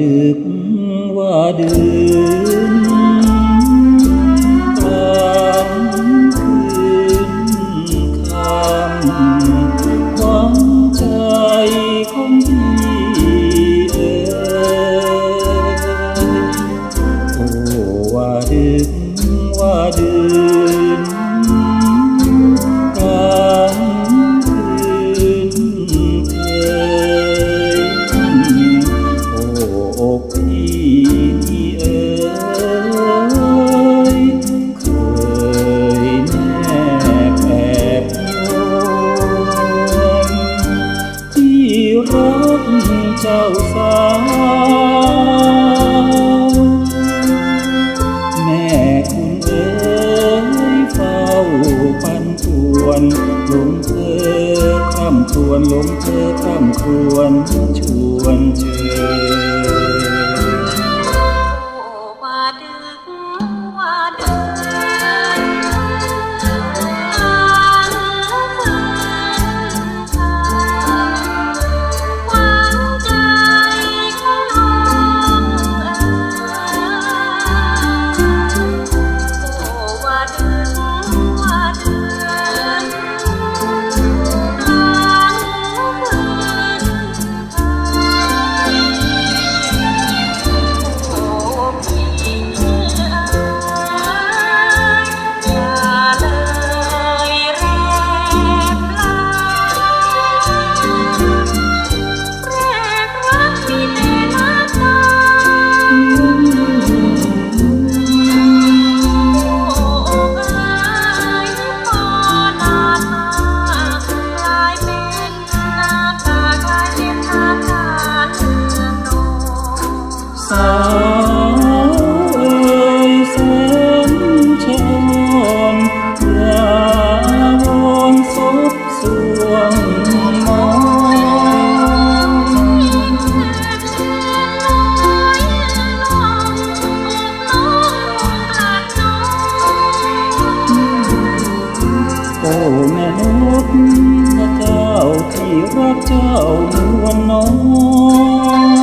ดึกว่าดื่นกลางคืนคำหวังใจของพี่เอ๋ยโอ้ว่าดึกว่าดื่นก รักเจ้าสาวแม่คุณเอ๋ยเฝ้าปันทวนหลงเธอข้ามควนหลงเธอข้ามควนชวน รักเจ้ามวลน้อง